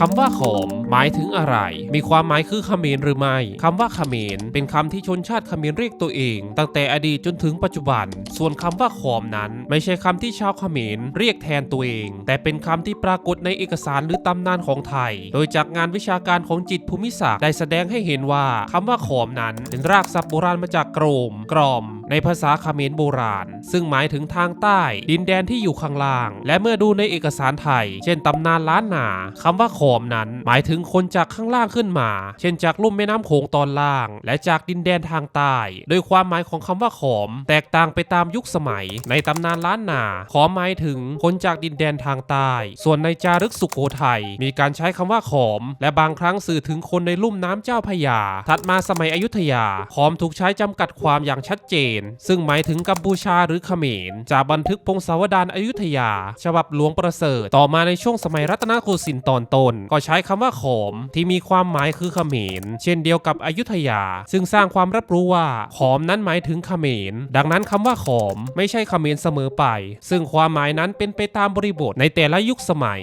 คำว่าขอมหมายถึงอะไร มีความหมายคือเขมรหรือไม่คำว่าเขมรเป็นคำที่ชนชาติเขมรเรียกตัวเอง ตั้งแต่อดีตจนถึงปัจจุบัน ส่วนคำว่าขอมนั้น ไม่ใช่คำที่ชาวเขมรเรียกแทนตัวเอง แต่เป็นคำที่ปรากฏในเอกสารหรือตำนานของไทย โดยจากงานวิชาการของจิตภูมิศักดิ์ได้แสดงให้เห็นว่าคำว่าขอมนั้น เป็นรากศัพท์โบราณมาจากโกรมกรอม ในภาษาเขมรโบราณ ซึ่งหมายถึงทางใต้ ดินแดนที่อยู่ข้างล่าง และเมื่อดูในเอกสารไทย เช่นตำนานล้านนาคำว่าขอมนั้น หมายถึงคนจากข้างล่างขึ้นมา เช่นจากลุ่มแม่น้ำโขงตอนล่าง และจากดินแดนทางใต้ โดยความหมายของคำว่าขอม แตกต่างไปตามยุคสมัย ในตำนานล้านนาขอมหมายถึงคนจากดินแดนทางใต้ ส่วนในจารึกสุโขทัยมีการใช้คำว่าขอม และบางครั้งสื่อถึงคนในลุ่มน้ำเจ้าพยา ถัดมาสมัยอยุธยา ขอมถูกใช้จำกัดความอย่างชัดเจน ซึ่งหมายถึงกัมพูชาหรือเขมร จากบันทึกพงศาวดารอยุธยา ฉบับหลวงประเสริฐ ต่อมาในช่วงสมัยรัตนโกสินทร์ตอนต้นก็ใช้คำว่าขอม ที่มีความหมายคือเขมร เช่นเดียวกับอยุธยา ซึ่งสร้างความรับรู้ว่าขอมนั้นหมายถึงเขมร ดังนั้นคำว่าขอม ไม่ใช่เขมรเสมอไป ซึ่งความหมายนั้นเป็นไปตามบริบทในแต่ละยุคสมัย